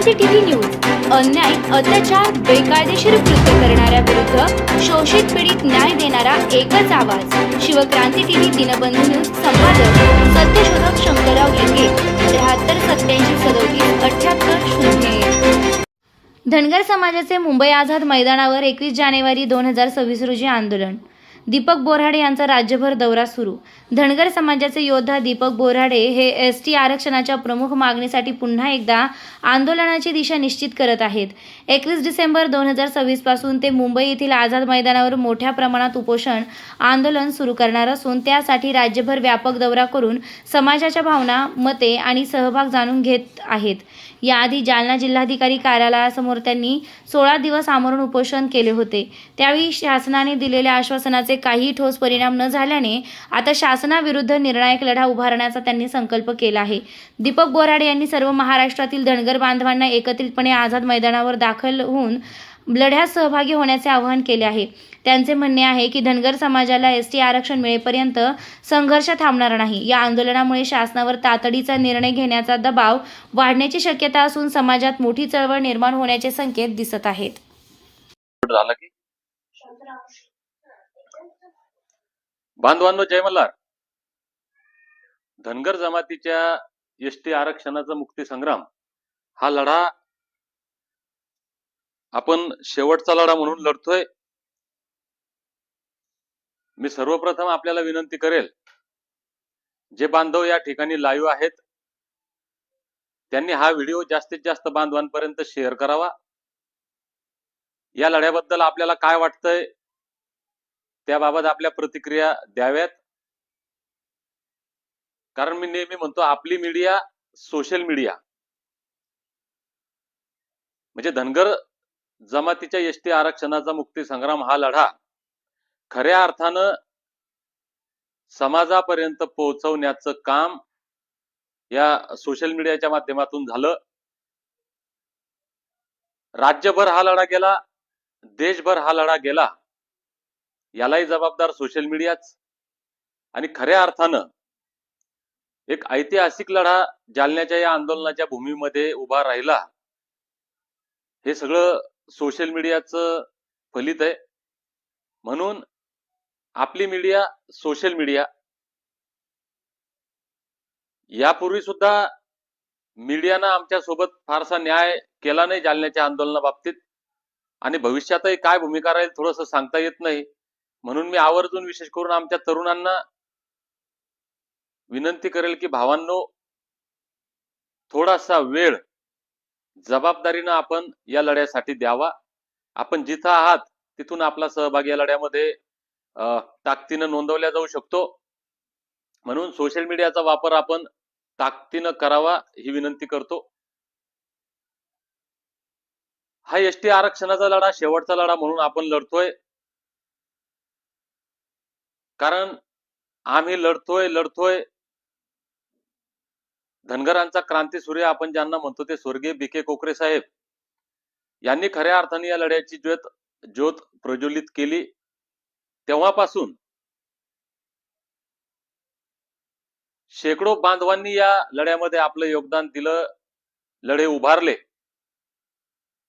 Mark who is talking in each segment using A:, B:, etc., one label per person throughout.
A: क्रांती TV news. अन्याय अत्याचार बेकायदेशीर कृत्य करणाऱ्या विरुद्ध शोषित पीडित न्याय देणारा एकच आवाज. शिवक्रांती टीव्ही दिनबंधू न्यूज संपादक सत्यशोधक शंकरराव लिंगे त्र्याहत्तर सत्याऐंशी सदोतीस अठ्याहत्तर शून्य धनगर समाजाचे मुंबई आझाद मैदानावर एकवीस जानेवारी दोन हजार सव्वीस रोजी आंदोलन. दीपक बोराडे यांचा राज्यभर दौरा सुरू. धनगर समाजाचे योद्धा दीपक बोराडे हे एस टी आरक्षणाच्या प्रमुख मागणीसाठी पुन्हा एकदा आंदोलनाची दिशा निश्चित करत आहेत. एकवीस डिसेंबर दोन हजार सव्वीसपासून ते मुंबई येथील आझाद मैदानावर मोठ्या प्रमाणात उपोषण आंदोलन सुरू करणार असून त्यासाठी राज्यभर व्यापक दौरा करून समाजाच्या भावना मते आणि सहभाग जाणून घेत आहेत. याआधी जालना जिल्हाधिकारी कार्यालयासमोर त्यांनी सोळा दिवस आमरण उपोषण केले होते. त्यावेळी शासनाने दिलेल्या आश्वासनाचे काही ठोस परिणाम न झाल्याने आता शासनाविरुद्ध निर्णायक लढा उभारण्याचा त्यांनी संकल्प केला आहे. दीपक बोराडे यांनी सर्व महाराष्ट्रातील धनगर बांधवांना एकत्रितपणे आझाद मैदानावर दाखल होऊन लढ्यात सहभागी होण्याचे आवाहन केले आहे. त्यांचे म्हणणे आहे की धनगर समाजाला एस टी आरक्षण मिळेपर्यंत संघर्ष थांबणार नाही. या आंदोलनामुळे शासनावर तातडीचा निर्णय घेण्याचा दबाव वाढण्याची शक्यता असून समाजात मोठी चळवळ निर्माण होण्याचे संकेत दिसत आहेत.
B: बांधवांनो जय मल्हार. धनगर जमातीच्या एस टी आरक्षणाचा मुक्ती संग्राम हा लढा आपण शेवटचा लढा म्हणून लढतोय. मी सर्वप्रथम आपल्याला विनंती करेल जे बांधव या ठिकाणी लाईव्ह आहेत त्यांनी हा व्हिडिओ जास्तीत जास्त बांधवांपर्यंत शेअर करावा. या लढ्याबद्दल आपल्याला काय वाटतंय त्याबाबत आपल्या प्रतिक्रिया द्याव्यात. कारण मी नेहमी म्हणतो आपली मीडिया सोशल मीडिया म्हणजे धनगर जमातीच्या एस टी आरक्षणाचा मुक्ती संग्राम हा लढा खऱ्या अर्थानं समाजापर्यंत पोहोचवण्याचं काम या सोशल मीडियाच्या माध्यमातून झालं. राज्यभर हा लढा गेला देशभर हा लढा गेला यालाही जबाबदार सोशल मीडियाच आणि खऱ्या अर्थानं एक ऐतिहासिक लढा जालन्याच्या या आंदोलनाच्या भूमीमध्ये उभा राहिला हे सगळं सोशल मीडियाचं फलित आहे. म्हणून आपली मीडिया सोशल मीडिया यापूर्वी सुद्धा मीडियानं आमच्यासोबत फारसा न्याय केला नाही जालन्याच्या आंदोलनाबाबतीत आणि भविष्यातही काय भूमिका राहील थोडंसं सांगता येत नाही. म्हणून मी आवर्जून विशेष करून आमच्या तरुणांना विनंती करेल की भावांनो थोडासा वेळ जबाबदारीनं आपण या लढ्यासाठी द्यावा. आपण जिथं आहात तिथून आपला सहभाग या लढ्यामध्ये ताकदीनं नोंदवल्या जाऊ शकतो. म्हणून सोशल मीडियाचा वापर आपण ताकदीनं करावा ही विनंती करतो. हा एस टी आरक्षणाचा लढा शेवटचा लढा म्हणून आपण लढतोय. कारण आम्ही लढतोय लढतोय. धनगरांचा क्रांती सूर्य आपण ज्यांना म्हणतो ते स्वर्गीय बी के कोकरे साहेब. यांनी खऱ्या अर्थाने या लढ्याची ज्योत ज्योत प्रज्वलित केली. तेव्हापासून शेकडो बांधवांनी या लढ्यामध्ये आपलं योगदान दिलं लढे उभारले.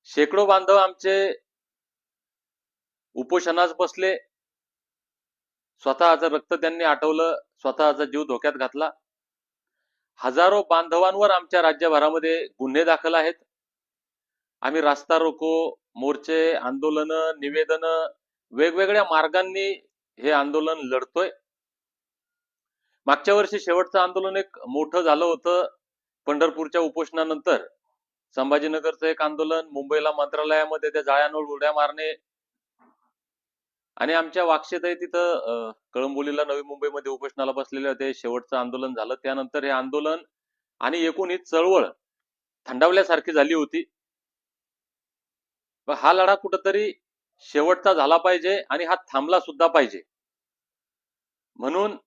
B: शेकडो बांधव आमचे उपोषणास बसले. स्वतःचं रक्त त्यांनी आटवलं स्वतःचा जीव धोक्यात घातला. हजारो बांधवांवर आमच्या राज्यभरामध्ये गुन्हे दाखल आहेत. आम्ही रास्ता रोको मोर्चे आंदोलन निवेदन वेगवेगळ्या मार्गांनी हे आंदोलन लढतोय. मागच्या वर्षी शेवटचं आंदोलन एक मोठं झालं होतं पंढरपूरच्या उपोषणानंतर. संभाजीनगरचं एक आंदोलन मुंबईला मंत्रालयामध्ये त्या जाळ्यांवर उड्या मारणे आणि आमच्या वाक्षेतही तिथं कळंबोलीला नवी मुंबईमध्ये उपोषणाला बसलेले होते. शेवटचं आंदोलन झालं. त्यानंतर हे आंदोलन आणि एकूण ही चळवळ थंडावल्यासारखी झाली होती. हा लढा कुठंतरी शेवटचा झाला पाहिजे आणि हा थांबला सुद्धा पाहिजे. म्हणून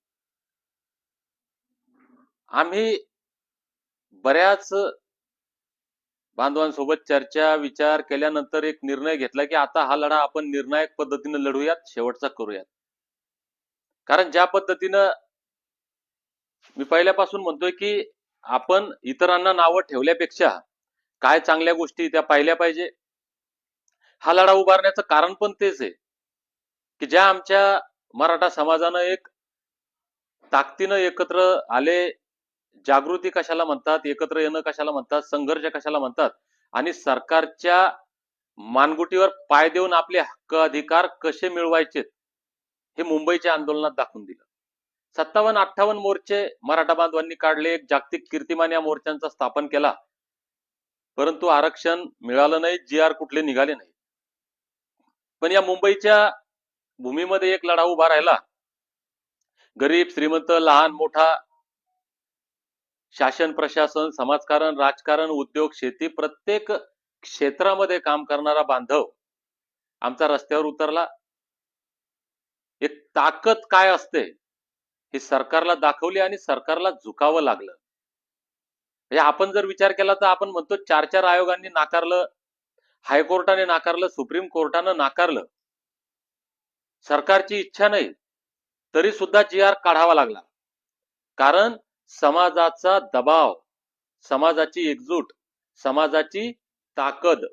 B: आम्ही बऱ्याच बांधवांसोबत चर्चा विचार केल्यानंतर एक निर्णय घेतला की आता हा लढा आपण निर्णायक पद्धतीने लढूयात शेवटचा करूयात. कारण ज्या पद्धतीनं मी पहिल्यापासून म्हणतोय की आपण इतरांना नावं ठेवल्यापेक्षा काय चांगल्या गोष्टी त्या पाहिल्या पाहिजे हा लढा उभारण्याचं कारण पण तेच आहे की ज्या आमच्या मराठा समाजानं एक ताकदीनं एकत्र आले जागृती कशाला म्हणतात एकत्र येणं कशाला म्हणतात संघर्ष कशाला म्हणतात आणि सरकारच्या मानगुटीवर पाय देऊन आपले हक्क अधिकार कसे मिळवायचे हे मुंबईच्या आंदोलनात दाखवून दिलं. सत्तावन्न अठ्ठावन्न मोर्चे मराठा बांधवांनी काढले एक जागतिक कीर्तिमान या मोर्चांचा स्थापन केला परंतु आरक्षण मिळालं नाही जी आर कुठले निघाले नाही पण या मुंबईच्या भूमीमध्ये एक लढा उभा राहिला. गरीब श्रीमंत लहान मोठा शासन प्रशासन समाजकारण राजकारण उद्योग शेती प्रत्येक क्षेत्रामध्ये काम करणारा बांधव आमचा रस्त्यावर उतरला. एक ताकद काय असते? हे सरकारला दाखवली आणि सरकारला झुकावं लागलं. म्हणजे आपण जर विचार केला तर आपण म्हणतो चार चार आयोगांनी नाकारलं हायकोर्टाने नाकारलं सुप्रीम कोर्टानं नाकारलं. सरकारची इच्छा नाही तरी सुद्धा जी आर काढावा लागला. कारण समाजाचा दबाव समाजाची एकजूट समाजाची ताकद.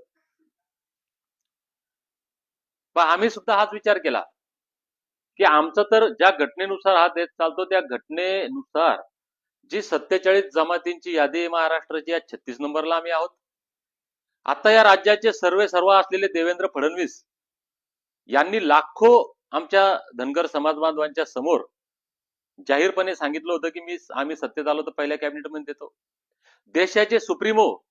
B: पण आम्ही सुद्धा हाच विचार केला की आमचं तर ज्या घटनेनुसार हा देश चालतो त्या घटनेनुसार जी सत्तेचाळीस जमातींची यादी महाराष्ट्राची या छत्तीस नंबरला आम्ही आहोत. आता या राज्याचे सर्वे सर्व असलेले देवेंद्र फडणवीस यांनी लाखो आमच्या धनगर समाज बांधवांच्या समोर जाहीरपणे सांगितलं होतं की मी आम्ही सत्तेत आलो तर पहिल्या कॅबिनेटमध्ये देतो. देशाचे सुप्रीमो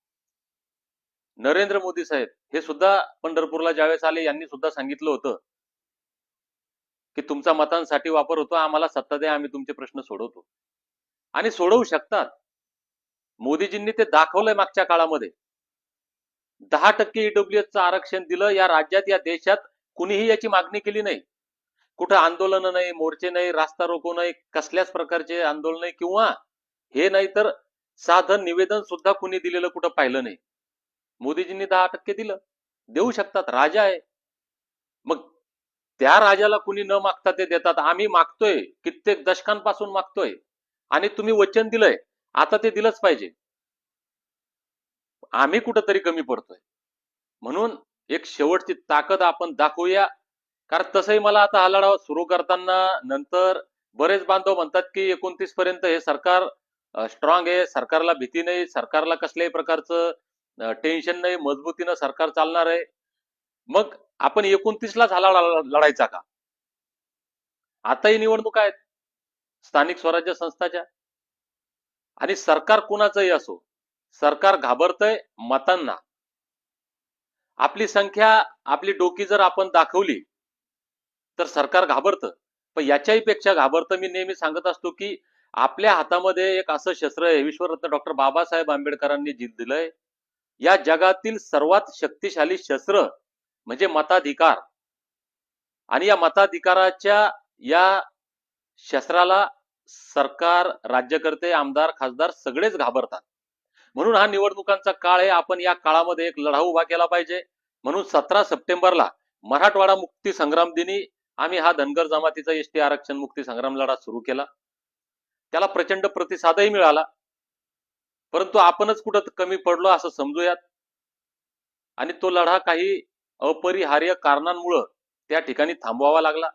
B: नरेंद्र मोदी साहेब हे सुद्धा पंढरपूरला ज्यावेळेस आले यांनी सुद्धा सांगितलं होतं की तुमचा मतांसाठी वापर होतो आम्हाला सत्ता द्या आम्ही तुमचे प्रश्न सोडवतो. आणि सोडवू शकतात. मोदीजींनी ते दाखवलंय मागच्या काळामध्ये. दहा टक्के ईडब्ल्यूएसचं आरक्षण दिलं या राज्यात या देशात कुणीही याची मागणी केली नाही. कुठं आंदोलन नाही मोर्चे नाही रास्ता रोको नाही कसल्याच प्रकारचे आंदोलन नाही किंवा हे नाही तर साधन निवेदन सुद्धा कुणी दिलेलं कुठं पाहिलं नाही. मोदीजींनी दहा टक्के दिलं. देऊ शकतात राजा आहे. मग त्या राजाला कुणी न मागता ते देतात. आम्ही मागतोय कित्येक दशकांपासून मागतोय. आणि तुम्ही वचन दिलंय. आता ते दिलंच पाहिजे. आम्ही कुठंतरी कमी पडतोय. म्हणून एक शेवटची ताकद आपण दाखवूया. कारण तसंही मला आता हा लढावा सुरू करताना नंतर बरेच बांधव म्हणतात की एकोणतीस पर्यंत हे सरकार स्ट्रॉंग आहे सरकारला भीती नाही सरकारला कसल्याही प्रकारचं टेन्शन नाही मजबूतीनं सरकार चालणार आहे. मग आपण एकोणतीसलाच हा लढायचा का? आताही निवडणुका आहेत. स्थानिक स्वराज्य संस्थाच्या. आणि सरकार कुणाचंही असो सरकार घाबरतय मतांना. आपली संख्या आपली डोकी जर आपण दाखवली तर सरकार घाबरतं. पण याच्याही पेक्षा घाबरतं मी नेहमी सांगत असतो की आपल्या हातामध्ये एक असं शस्त्र आहे विश्वरत्न डॉक्टर बाबासाहेब आंबेडकरांनी जीत दिलंय. या जगातील सर्वात शक्तिशाली शस्त्र म्हणजे मताधिकार. आणि या मताधिकाराच्या या शस्त्राला सरकार राज्यकर्ते आमदार खासदार सगळेच घाबरतात. म्हणून हा निवडणुकांचा काळ आहे. आपण या काळामध्ये एक लढा उभा केला पाहिजे. म्हणून सतरा सप्टेंबरला मराठवाडा मुक्ती संग्राम दिनी आम्ही हा धनगर जमातीचा एसटी आरक्षण मुक्ती संग्राम लढा सुरू केला. त्याला प्रचंड प्रतिसादही मिळाला. परंतु आपणच कुठं कमी पडलो असं समजूयात. आणि तो लढा काही अपरिहार्य कारणांमुळं त्या ठिकाणी थांबवावा लागला.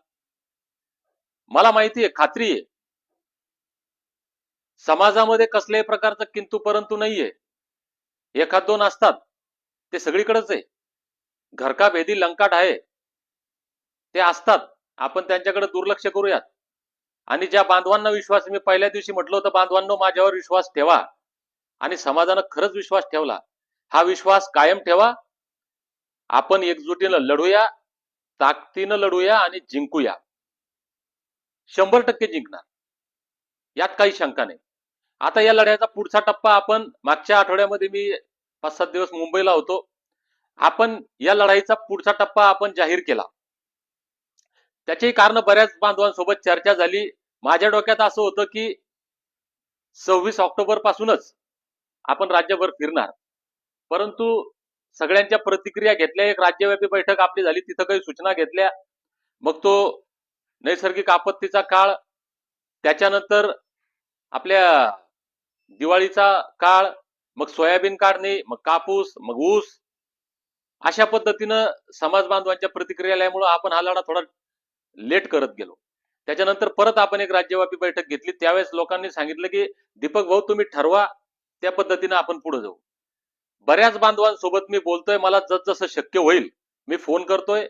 B: मला माहिती आहे खात्री आहे समाजामध्ये कसल्याही प्रकारचं किंतु परंतु नाहीये. एखाद दोन असतात ते सगळीकडेच आहे. घरका भेदी लंकाट आहे ते असतात आपण त्यांच्याकडे दुर्लक्ष करूयात. आणि ज्या बांधवांना विश्वास मी पहिल्या दिवशी म्हटलं होतं बांधवांनो माझ्यावर विश्वास ठेवा. आणि समाजानं खरंच विश्वास ठेवला. हा विश्वास कायम ठेवा. आपण एकजुटीनं लढूया ताकदीनं लढूया आणि जिंकूया. शंभर टक्के जिंकणार. यात काही शंका नाही. आता या लढ्याचा पुढचा टप्पा आपण मागच्या आठवड्यामध्ये मी पाच सात दिवस मुंबईला होतो. आपण या लढाईचा पुढचा टप्पा आपण जाहीर केला. त्याची कारण बऱ्याच बांधवांसोबत चर्चा झाली. माझ्या डोक्यात असं होतं की सव्वीस ऑक्टोबर पासूनच आपण राज्यभर फिरणार. परंतु सगळ्यांच्या प्रतिक्रिया घेतल्या. एक राज्यव्यापी बैठक आपली झाली. तिथं काही सूचना घेतल्या. मग तो नैसर्गिक आपत्तीचा काळ. त्याच्यानंतर आपल्या दिवाळीचा काळ मग सोयाबीन काढणे मग कापूस मग ऊस. अशा पद्धतीनं समाज बांधवांच्या प्रतिक्रिया आल्यामुळं आपण हा लढा थोडा लेट करत गेलो. त्याच्यानंतर परत आपण एक राज्यव्यापी बैठक घेतली. त्यावेळेस लोकांनी सांगितलं की दीपक भाऊ तुम्ही ठरवा त्या पद्धतीनं आपण पुढे जाऊ. बऱ्याच बांधवांसोबत मी बोलतोय मला जसजसं शक्य होईल मी फोन करतोय.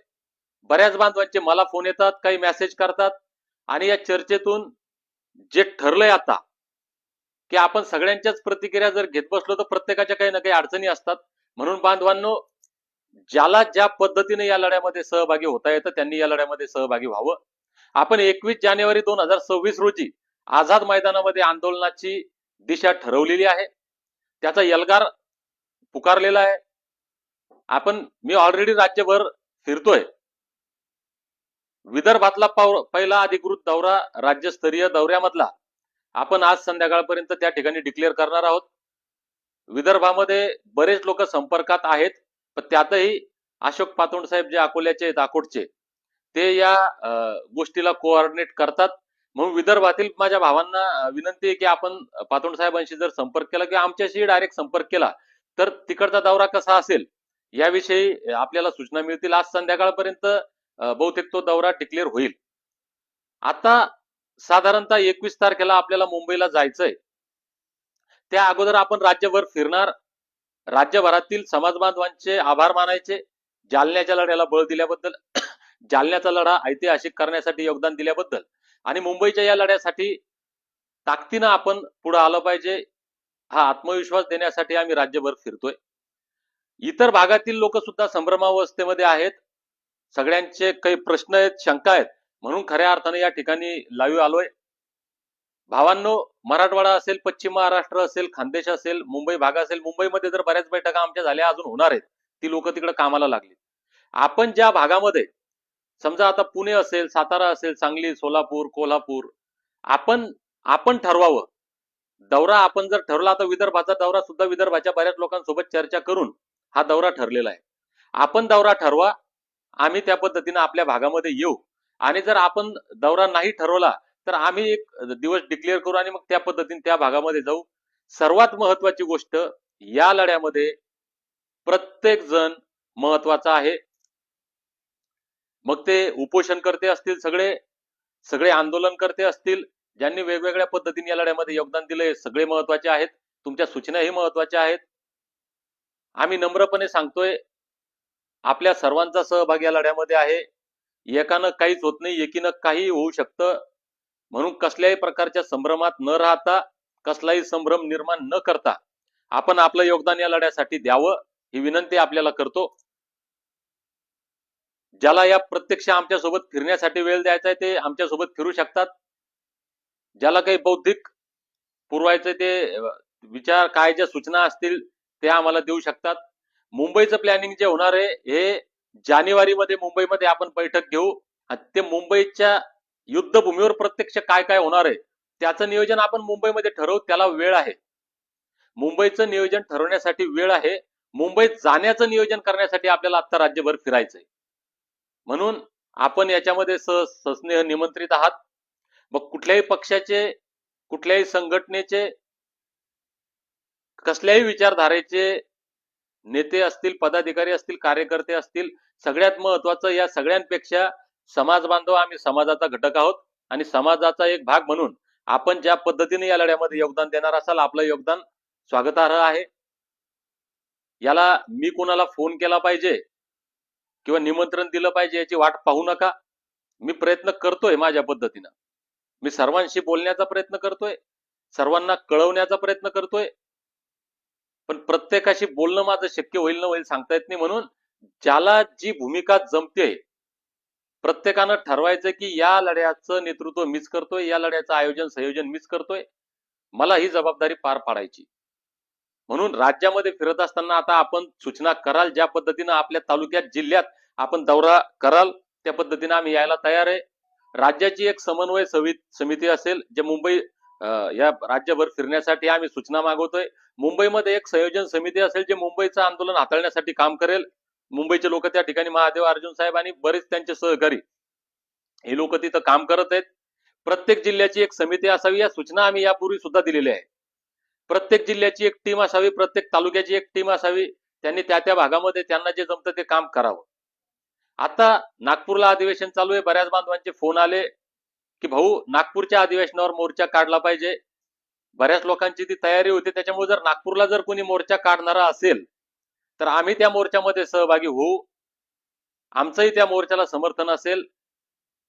B: बऱ्याच बांधवांचे मला फोन येतात काही मेसेज करतात. आणि या चर्चेतून जे ठरलंय आता की आपण सगळ्यांच्याच प्रतिक्रिया जर घेत बसलो तर प्रत्येकाच्या काही ना काही अडचणी असतात. म्हणून बांधवांनो ज्याला ज्या पद्धतीने या लढ्यामध्ये सहभागी होता येतं त्यांनी या लढ्यामध्ये सहभागी व्हावं. आपण एकवीस जानेवारी दोन हजार सव्वीस रोजी आझाद मैदानामध्ये आंदोलनाची दिशा ठरवलेली आहे. त्याचा यलगार पुकारलेला आहे. आपण मी ऑलरेडी राज्यभर फिरतोय. विदर्भातला पाव- पहिला अधिकृत दौरा राज्यस्तरीय दौऱ्यामधला. आपण आज संध्याकाळपर्यंत त्या ठिकाणी डिक्लेअर करणार आहोत. विदर्भामध्ये बरेच लोक संपर्कात आहेत पण त्यातही अशोक पातोंड साहेब जे अकोल्याचे आहेत अकोटचे ते या गोष्टीला कोऑर्डिनेट करतात. म्हणून विदर्भातील माझ्या भावांना विनंती आहे की आपण पातोंड साहेबांशी जर संपर्क केला किंवा आमच्याशी डायरेक्ट संपर्क केला तर तिकडचा दौरा कसा असेल याविषयी आपल्याला सूचना मिळतील. आज संध्याकाळपर्यंत बहुतेक तो दौरा डिक्लेअर होईल. आता साधारणतः एकवीस तारखेला आपल्याला मुंबईला जायचंय. त्या अगोदर आपण राज्यभर फिरणार. राज्यभरातील समाज बांधवांचे आभार मानायचे. जालन्याच्या लढ्याला बळ दिल्याबद्दल जालन्याचा लढा ऐतिहासिक करण्यासाठी योगदान दिल्याबद्दल आणि मुंबईच्या या लढ्यासाठी ताकदीनं आपण पुढे आलं पाहिजे हा आत्मविश्वास देण्यासाठी आम्ही राज्यभर फिरतोय. इतर भागातील लोक सुद्धा संभ्रमावस्थेमध्ये आहेत. सगळ्यांचे काही प्रश्न आहेत शंका आहेत. म्हणून खऱ्या अर्थाने या ठिकाणी लाईव्ह आलोय. भावांनो मराठवाडा असेल पश्चिम महाराष्ट्र असेल खानदेश असेल मुंबई भाग असेल मुंबईमध्ये जर बऱ्याच बैठका आमच्या झाल्या अजून होणार आहेत. ती लोक तिकडे कामाला लागली आपण ज्या भागामध्ये समजा आता पुणे असेल सातारा असेल सांगली सोलापूर कोल्हापूर आपण आपण ठरवावं. दौरा आपण जर ठरवला तर विदर्भाचा दौरा सुद्धा विदर्भाच्या बऱ्याच लोकांसोबत चर्चा करून हा दौरा ठरलेला आहे. आपण दौरा ठरवा आम्ही त्या पद्धतीनं आपल्या भागामध्ये येऊ. आणि जर आपण दौरा नाही ठरवला तर आम्ही एक दिवस डिक्लेअर करू आणि मग त्या पद्धतीने त्या भागामध्ये जाऊ. सर्वात महत्वाची गोष्ट या लढ्यामध्ये प्रत्येक जण महत्त्वाचा आहे. मग ते उपोषण करते असतील सगळे सगळे आंदोलन करते असतील ज्यांनी वेगवेगळ्या पद्धतीने या लढ्यामध्ये योगदान दिलंय सगळे महत्त्वाचे आहेत. तुमच्या सूचनाही महत्त्वाच्या आहेत. आम्ही नम्रपणे सांगतोय आपल्या सर्वांचा सहभाग या लढ्यामध्ये आहे. एकानं काहीच होत नाही एकीनं काही होऊ शकतं. म्हणून कसल्याही प्रकारच्या संभ्रमात न राहता कसलाही संभ्रम निर्माण न करता आपण आपलं योगदान या लढ्यासाठी द्यावं ही विनंती आपल्याला करतो. ज्याला या प्रत्यक्ष आमच्यासोबत फिरण्यासाठी वेळ द्यायचा आहे ते आमच्यासोबत फिरू शकतात. ज्याला काही बौद्धिक पुरवायचे ते विचार काय ज्या सूचना असतील ते आम्हाला देऊ शकतात. मुंबईचं प्लॅनिंग जे होणार आहे हे जानेवारीमध्ये मुंबईमध्ये आपण बैठक घेऊ. ते मुंबईच्या युद्धभूमीवर प्रत्यक्ष काय काय होणार आहे त्याचं नियोजन आपण मुंबईमध्ये ठरवू त्याला वेळ आहे. मुंबईचं नियोजन ठरवण्यासाठी वेळ आहे. मुंबईत जाण्याचं नियोजन करण्यासाठी आपल्याला आता राज्यभर फिरायचंय. म्हणून आपण याच्यामध्ये सस्नेह निमंत्रित आहात. मग कुठल्याही पक्षाचे कुठल्याही संघटनेचे कसल्याही विचारधारेचे नेते असतील पदाधिकारी असतील कार्यकर्ते असतील सगळ्यात महत्वाचं या सगळ्यांपेक्षा समाज बांधव आम्ही समाजाचा घटक आहोत आणि समाजाचा एक भाग म्हणून आपण ज्या पद्धतीने या लढ्यामध्ये योगदान देणार असाल आपलं योगदान स्वागतार्ह आहे. याला मी कोणाला फोन केला पाहिजे किंवा निमंत्रण दिलं पाहिजे याची वाट पाहू नका. मी प्रयत्न करतोय माझ्या पद्धतीनं. मी सर्वांशी बोलण्याचा प्रयत्न करतोय सर्वांना कळवण्याचा प्रयत्न करतोय. पण प्रत्येकाशी बोलणं माझं शक्य होईल ना होईल सांगता येत नाही म्हणून ज्याला जी भूमिका जमते प्रत्येकानं ठरवायचं की या लढ्याचं नेतृत्व मीच करतोय या लढ्याचं आयोजन संयोजन मीच करतोय मला ही जबाबदारी पार पाडायची. म्हणून राज्यामध्ये फिरत असताना आता आपण सूचना कराल ज्या पद्धतीनं आपल्या तालुक्यात जिल्ह्यात आपण दौरा कराल त्या पद्धतीनं आम्ही यायला तयार आहे. राज्याची एक समन्वय समिती असेल जे मुंबई या राज्यभर फिरण्यासाठी आम्ही सूचना मागवतोय. मुंबईमध्ये एक संयोजन समिती असेल जे मुंबईचं आंदोलन हाताळण्यासाठी काम करेल. मुंबईचे लोक त्या ठिकाणी महादेव अर्जुन साहेब आणि बरेच त्यांचे सहकारी. हे लोक तिथं काम करत आहेत. प्रत्येक जिल्ह्याची एक समिती असावी या सूचना आम्ही यापूर्वी सुद्धा दिलेल्या आहे प्रत्येक जिल्ह्याची एक टीम असावी प्रत्येक तालुक्याची एक टीम असावी त्यांनी त्या त्या भागामध्ये त्यांना जे जमतं ते काम करावं. आता नागपूरला अधिवेशन चालू आहे बऱ्याच बांधवांचे फोन आले की भाऊ नागपूरच्या अधिवेशनावर मोर्चा काढला पाहिजे. बऱ्याच लोकांची ती तयारी होती त्याच्यामुळे जर नागपूरला जर कोणी मोर्चा काढणारा असेल तर आम्ही त्या मोर्चामध्ये सहभागी होऊ. आमचंही त्या मोर्चाला समर्थन असेल.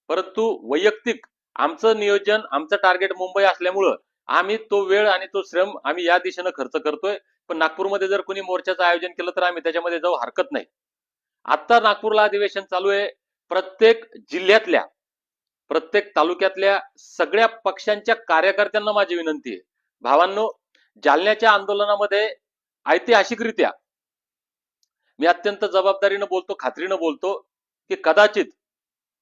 B: परंतु वैयक्तिक आमचं नियोजन आमचं टार्गेट मुंबई असल्यामुळं आम्ही तो वेळ आणि तो श्रम आम्ही या दिशेनं खर्च करतोय. पण नागपूरमध्ये जर कोणी मोर्चाचं आयोजन केलं तर आम्ही त्याच्यामध्ये जाऊ हरकत नाही. आता नागपूरला अधिवेशन चालू आहे. प्रत्येक जिल्ह्यातल्या प्रत्येक तालुक्यातल्या सगळ्या पक्षांच्या कार्यकर्त्यांना माझी विनंती आहे. भावांनो जालन्याच्या आंदोलनामध्ये ऐतिहासिकरित्या मी अत्यंत जबाबदारीनं बोलतो खात्रीनं बोलतो की कदाचित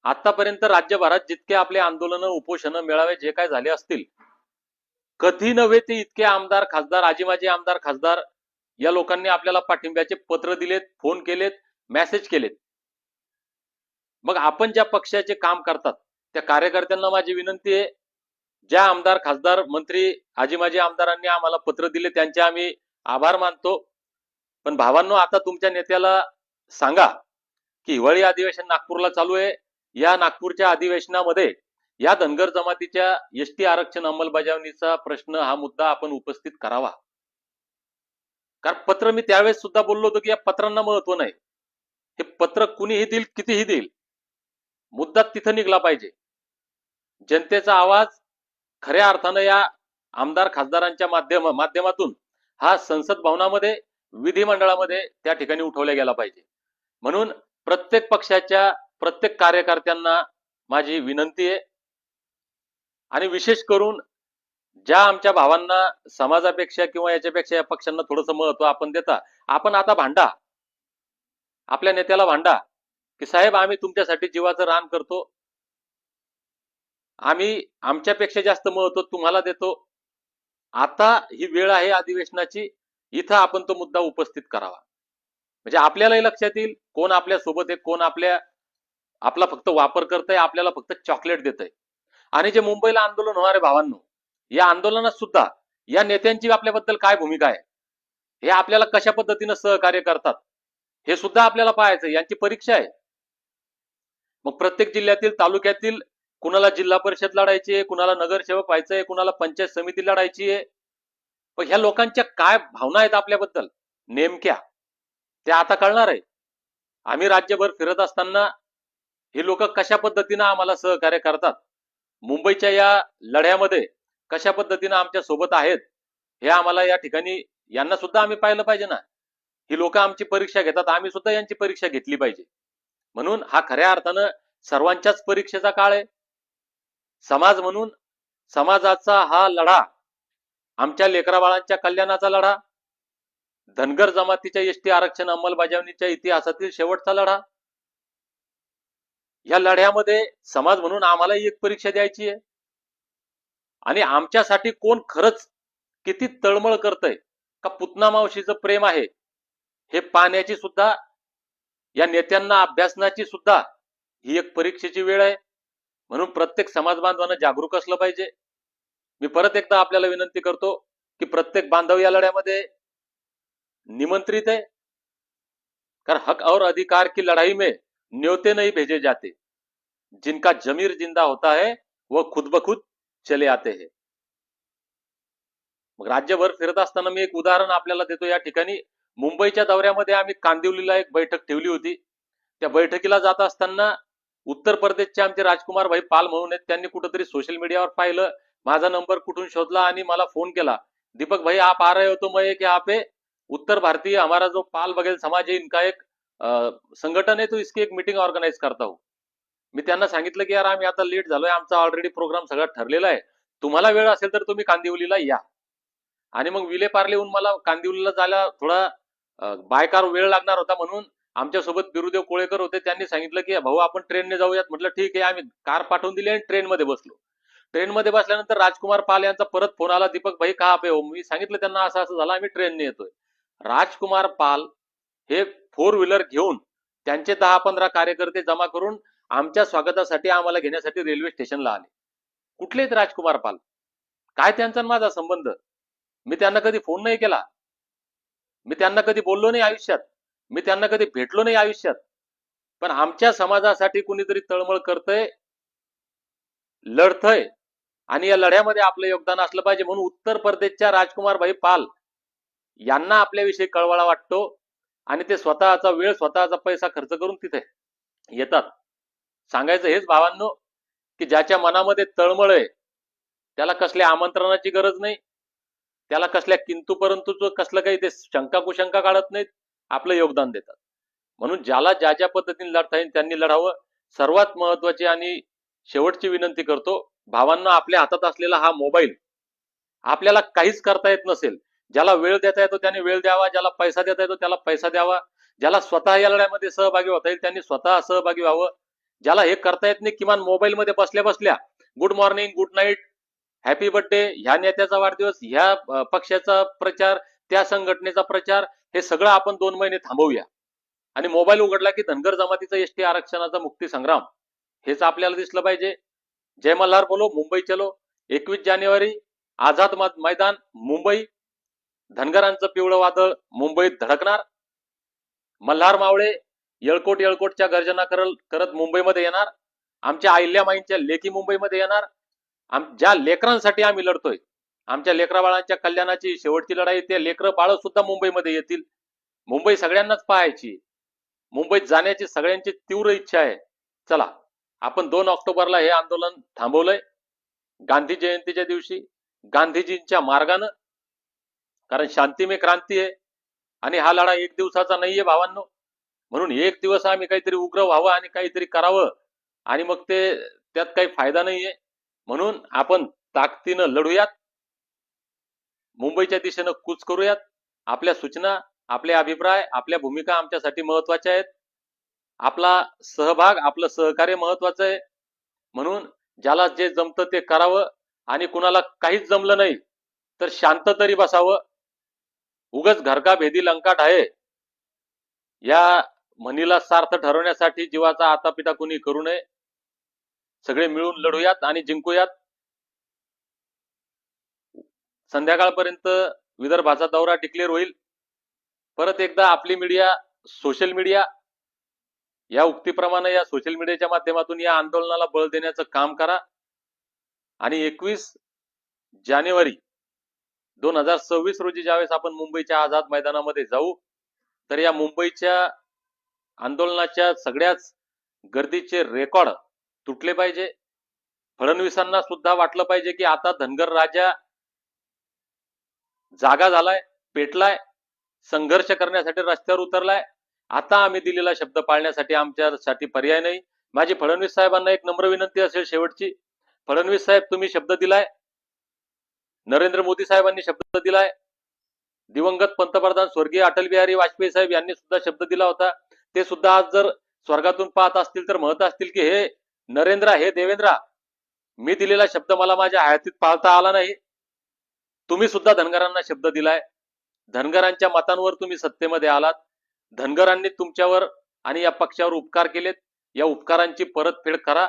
B: आतापर्यंत राज्यभरात जितके आपले आंदोलनं उपोषणं मेळावे जे काय झाले असतील कधी नव्हे ते इतके आमदार खासदार आजीमाजी आमदार खासदार या लोकांनी आपल्याला पाठिंब्याचे पत्र दिलेत फोन केलेत मेसेज केलेत. मग आपण ज्या पक्षाचे काम करतात त्या कार्यकर्त्यांना माझी विनंती आहे ज्या आमदार खासदार मंत्री आजीमाजी आमदारांनी आम्हाला पत्र दिले त्यांचे आम्ही आभार मानतो. पण भावांनो आता तुमच्या नेत्याला सांगा की हिवाळी अधिवेशन नागपूरला चालू आहे. या नागपूरच्या अधिवेशनामध्ये या धनगर जमातीच्या एसटी आरक्षण अंमलबजावणीचा प्रश्न हा मुद्दा आपण उपस्थित करावा. कारण पत्र मी त्यावेळेस सुद्धा बोललो होतो की या पत्रांना महत्त्व नाही. हे पत्र कुणीही देईल कितीही देईल मुद्दा तिथं निघला पाहिजे. जनतेचा आवाज खऱ्या अर्थानं या आमदार खासदारांच्या माध्यम माध्यमातून हा संसद भवनामध्ये विधिमंडळामध्ये त्या ठिकाणी उठवल्या गेला पाहिजे. म्हणून प्रत्येक पक्षाच्या प्रत्येक कार्यकर्त्यांना माझी विनंती आहे. आणि विशेष करून ज्या आमच्या भावांना समाजापेक्षा किंवा याच्यापेक्षा या पक्षांना थोडंसं महत्त्व आपण देता आपण आता भांडा. आपल्या नेत्याला भांडा. की साहेब आम्ही तुमच्यासाठी जीवाचं रान करतो. आम्ही आमच्यापेक्षा जास्त महत्त्व तुम्हाला देतो. आता ही वेळ आहे अधिवेशनाची. इथं आपण तो मुद्दा उपस्थित करावा. म्हणजे आपल्यालाही लक्षात येईल कोण आपल्यासोबत आहे कोण आपल्या आपला फक्त वापर करतय आपल्याला फक्त चॉकलेट देतय. आणि जे मुंबईला आंदोलन होणारे भावांनो या आंदोलनात सुद्धा या नेत्यांची आपल्याबद्दल काय भूमिका आहे? हे आपल्याला कशा पद्धतीनं सहकार्य करतात? हे सुद्धा आपल्याला पाहायचं यांची परीक्षा आहे. मग प्रत्येक जिल्ह्यातील तालुक्यातील कुणाला जिल्हा परिषद लढायची आहे कुणाला नगरसेवक व्हायचंय कुणाला पंचायत समिती लढायची आहे पण ह्या लोकांच्या काय भावना आहेत आपल्याबद्दल? नेमक्या? त्या आता कळणार आहे. आम्ही राज्यभर फिरत असताना हे लोक कशा पद्धतीनं आम्हाला सहकार्य करतात? मुंबईच्या या लढ्यामध्ये कशा पद्धतीनं आमच्यासोबत आहेत? हे आम्हाला या ठिकाणी यांना सुद्धा आम्ही पाहिलं पाहिजे ना. ही लोक आमची परीक्षा घेतात आम्ही सुद्धा यांची परीक्षा घेतली पाहिजे. म्हणून हा खऱ्या अर्थानं सर्वांच्याच परीक्षेचा काळ आहे. समाज म्हणून समाजाचा हा लढा आमच्या लेकरा बाळांच्या कल्याणाचा लढा धनगर जमातीच्या एसटी आरक्षण अंमलबजावणीच्या इतिहासातील शेवटचा लढा. या लढ्यामध्ये समाज म्हणून आम्हाला एक परीक्षा द्यायची आहे. आणि आमच्यासाठी कोण खरंच किती तळमळ करतय का पुतना मावशीचं प्रेम आहे हे पाहण्याची सुद्धा या नेत्यांना अभ्यासनाची सुद्धा ही एक परीक्षेची वेळ आहे. म्हणून प्रत्येक समाज बांधवानं जागरूक असलं पाहिजे. मी परत एकदा आपल्याला विनंती करतो की प्रत्येक बांधव या लढ्यामध्ये निमंत्रित आहे. कारण हक और अधिकार की लड़ाई में न्योते नहीं भेजे जाते. जिनका जमीर जिंदा होता है व खुद ब खुद चले आते हैं. मग राज्यभर फिरत असताना मी एक उदाहरण आपल्याला देतो या ठिकाणी. मुंबईच्या दौऱ्यामध्ये आम्ही कांदिवलीला एक बैठक ठेवली होती. त्या बैठकीला जात असताना उत्तर प्रदेशचे आमचे राजकुमार भाई पाल म्हणून आहेत. त्यांनी कुठंतरी सोशल मीडियावर पाहिलं. माझा नंबर कुठून शोधला आणि मला फोन केला. दीपक भाई आप आ रहे हो तो मैं कि आप उत्तर भारतीय हमारा जो पाल बघेल समाज है इनका एक संघटन संगठन तो इसकी एक मीटिंग ऑर्गनाईज करता हो. मी त्यांना सांगितलं की यार आम्ही आता लेट झालोय आमचा ऑलरेडी प्रोग्राम सगळा ठरलेला आहे. तुम्हाला वेळ असेल तर तुम्ही कांदिवलीला या. आणि मग विले पार्लेहून मला कांदिवलीला जायला थोडा बायकार वेळ लागणार होता म्हणून आमच्यासोबत बिरुदेव कोळेकर होते. त्यांनी सांगितलं की भाऊ आपण ट्रेनने जाऊयात. म्हटलं ठीक आहे आम्ही कार पाठवून दिली आणि ट्रेनमध्ये बसलो. ट्रेनमध्ये बसल्यानंतर राजकुमार पाल यांचा परत फोन आला दीपक भाई का पे हो? मी सांगितलं त्यांना असं असं झालं आम्ही ट्रेनने येतोय. राजकुमार पाल हे फोर व्हीलर घेऊन त्यांचे दहा पंधरा कार्यकर्ते जमा करून आमच्या स्वागतासाठी आम्हाला घेण्यासाठी रेल्वे स्टेशनला आले. कुठलेच राजकुमार पाल? काय त्यांचा आणि माझा संबंध? मी त्यांना कधी फोन नाही केला. मी त्यांना कधी बोललो नाही आयुष्यात. मी त्यांना कधी भेटलो नाही आयुष्यात. पण आमच्या समाजासाठी कुणीतरी तळमळ करतय लढतय आणि या लढ्यामध्ये आपलं योगदान असलं पाहिजे म्हणून उत्तर प्रदेशच्या राजकुमार भाई पाल यांना आपल्याविषयी कळवळा वाटतो. आणि ते स्वतःचा वेळ स्वतःचा पैसा खर्च करून तिथे येतात. सांगायचं हेच भावांनो की ज्याच्या मनामध्ये तळमळ आहे त्याला कसल्या आमंत्रणाची गरज नाही. त्याला कसल्या किंतू परंतु कसलं काही ते शंका कुशंका काढत नाहीत. आपलं योगदान देतात. म्हणून ज्याला ज्या ज्या पद्धतीने लढता येईल त्यांनी लढावं. सर्वात महत्वाची आणि शेवटची विनंती करतो भावांना आपल्या हातात असलेला हा मोबाईल आपल्याला काहीच करता येत नसेल. ज्याला वेळ देता येतो त्याने वेळ द्यावा ज्याला पैसा देता येतो त्याला पैसा द्यावा. ज्याला स्वतः या लढ्यामध्ये सहभागी होता येईल त्यांनी स्वतः सहभागी व्हावं. ज्याला हे करता येत नाही किमान मोबाईलमध्ये बसल्या बसल्या good morning good night happy birthday ह्या नेत्याचा वाढदिवस ह्या पक्षाचा प्रचार त्या संघटनेचा प्रचार हे सगळं आपण दोन महिने थांबवूया. आणि मोबाईल उघडला की धनगर जमातीचा एसटी आरक्षणाचा मुक्ती संग्राम हेच आपल्याला दिसलं पाहिजे. जय मल्हार बोलो मुंबई चलो. एकवीस जानेवारी आझाद मैदान मुंबई. धनगरांचं पिवळं वादळ मुंबईत धडकणार. मल्हार मावळे येळकोट येळकोटच्या गर्जना करल करत मुंबईमध्ये येणार. आमच्या अहिल्यामाईंच्या लेखी मुंबईमध्ये येणार. आम ज्या लेकरांसाठी आम्ही लढतोय आमच्या लेकरा बाळांच्या कल्याणाची शेवटची लढाई ते लेकरं बाळ सुद्धा मुंबईमध्ये येतील. मुंबई सगळ्यांनाच पाहायची. मुंबईत जाण्याची सगळ्यांची तीव्र इच्छा आहे. चला. आपण दोन ऑक्टोबरला हे आंदोलन थांबवलंय. गांधी जयंतीच्या दिवशी गांधीजींच्या मार्गानं. कारण शांती क्रांती आहे. आणि हा लढा एक दिवसाचा नाहीये भावांनो. म्हणून एक दिवस आम्ही काहीतरी उग्र व्हावं आणि काहीतरी करावं. आणि मग ते त्यात काही फायदा नाहीये. म्हणून आपण ताकदीनं लढूयात. मुंबईच्या दिशेनं कूच करूयात. आपल्या सूचना आपले अभिप्राय आपल्या भूमिका आमच्यासाठी महत्त्वाच्या आहेत. आपला सहभाग आपलं सहकार्य महत्वाचं आहे. म्हणून ज्याला जे जमतं ते करावं आणि कुणाला काहीच जमलं नाही तर शांत तरी बसावं. उगच घरका भेदी लंकाट आहे. या म्हणीला सार्थ ठरवण्यासाठी जीवाचा आतापिता कुणी करू नये. सगळे मिळून लढूयात आणि जिंकूयात. संध्याकाळपर्यंत विदर्भाचा दौरा डिक्लेअर होईल. परत एकदा आपली मीडिया सोशल मीडिया या उक्तीप्रमाणे या सोशल मीडियाच्या माध्यमातून या आंदोलनाला बळ देण्याचं काम करा. आणि एकवीस जानेवारी दोन हजार सव्वीस रोजी ज्यावेळेस आपण मुंबईच्या आझाद मैदानामध्ये जाऊ तर या मुंबईच्या आंदोलनाच्या सगळ्याच गर्दीचे रेकॉर्ड तुटले पाहिजे. फडणवीसांना सुद्धा वाटलं पाहिजे की आता धनगर राजा जागा झालाय पेटलाय संघर्ष करण्यासाठी रस्त्यावर उतरलाय. आता आम्ही दिलेला शब्द पाळण्यासाठी आमच्यासाठी पर्याय नाही. माझी फडणवीस साहेबांना एक नम्र विनंती असेल शेवटची. फडणवीस साहेब तुम्ही शब्द दिलाय. नरेंद्र मोदी साहेबांनी शब्द दिलाय. दिवंगत पंतप्रधान स्वर्गीय अटल बिहारी वाजपेयी साहेब यांनी सुद्धा शब्द दिला होता. ते सुद्धा आज जर स्वर्गातून पाहत असतील तर म्हणत असतील की हे नरेंद्र हे देवेंद्रा मी दिलेला शब्द मला माझ्या हयातीत पाळता आला नाही. तुम्ही सुद्धा धनगरांना शब्द दिलाय. धनगरांच्या मतांवर तुम्ही सत्तेमध्ये आलात. धनगरांनी तुमच्यावर आणि या पक्षावर उपकार केलेत. या उपकारांची परतफेड करा.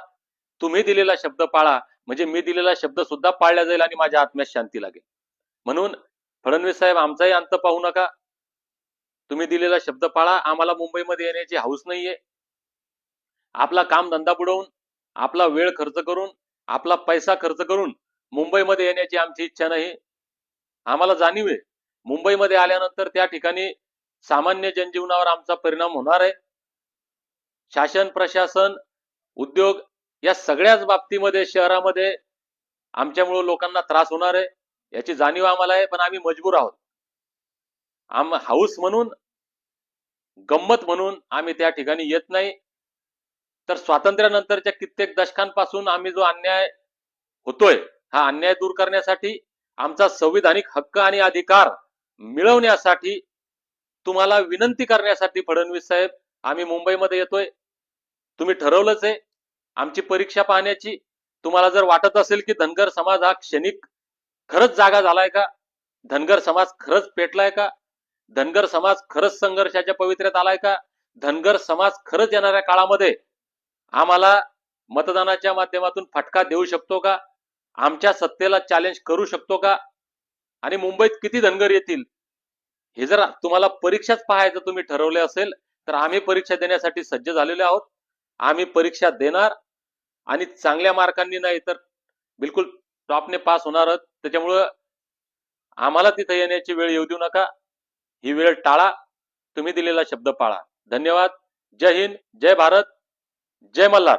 B: तुम्ही दिलेला शब्द पाळा. म्हणजे मी दिलेला शब्द सुद्धा पाळला जाईल आणि माझ्या आत्म्यास शांती लागेल. म्हणून फडणवीस साहेब आमचाही अंत पाहू नका. तुम्ही दिलेला शब्द पाळा. आम्हाला मुंबईमध्ये येण्याची हाऊस नाहीये. आपला काम धंदा बुडवून आपला वेळ खर्च करून आपला पैसा खर्च करून मुंबईमध्ये येण्याची आमची इच्छा नाही. आम्हाला जाणीव आहे. मुंबईमध्ये आल्यानंतर त्या ठिकाणी सामान्य जनजीवनावर आमचा परिणाम होणार आहे. शासन प्रशासन उद्योग या सगळ्याच बाबतीमध्ये शहरामध्ये आमच्यामुळं लोकांना त्रास होणार आहे. याची जाणीव आम्हाला आहे पण आम्ही मजबूर आहोत. आम हाऊस म्हणून गंमत म्हणून आम्ही त्या ठिकाणी येत नाही. तर स्वातंत्र्यानंतरच्या कित्येक दशकांपासून आम्ही जो अन्याय होतोय हा अन्याय दूर करण्यासाठी आमचा संविधानिक हक्क आणि अधिकार मिळवण्यासाठी तुम्हाला विनंती करण्यासाठी फडणवीस साहेब आम्ही मुंबईमध्ये येतोय. तुम्ही ठरवलंच आहे. आमची परीक्षा पाहण्याची. तुम्हाला जर वाटत असेल की धनगर समाज हा क्षणिक खरंच जागा झालाय का? धनगर समाज खरंच पेटलाय का? धनगर समाज खरंच संघर्षाच्या पवित्र्यात आलाय का? धनगर समाज खरंच येणाऱ्या काळामध्ये आम्हाला मतदानाच्या माध्यमातून फटका देऊ शकतो का? आमच्या सत्तेला चॅलेंज करू शकतो का? आणि मुंबईत किती धनगर येतील? हे जर तुम्हाला परीक्षाच पाहायचं तुम्ही ठरवले असेल तर आम्ही परीक्षा देण्यासाठी सज्ज झालेले आहोत. आम्ही परीक्षा देणार आणि चांगल्या मार्कांनी नाही तर बिलकुल टॉपने पास होणारच त्याच्यामुळं आम्हाला तिथे येण्याची वेळ येऊ देऊ नका. ही वेळ टाळा. तुम्ही दिलेला शब्द पाळा. धन्यवाद. जय हिंद. जय भारत. जय मल्हार.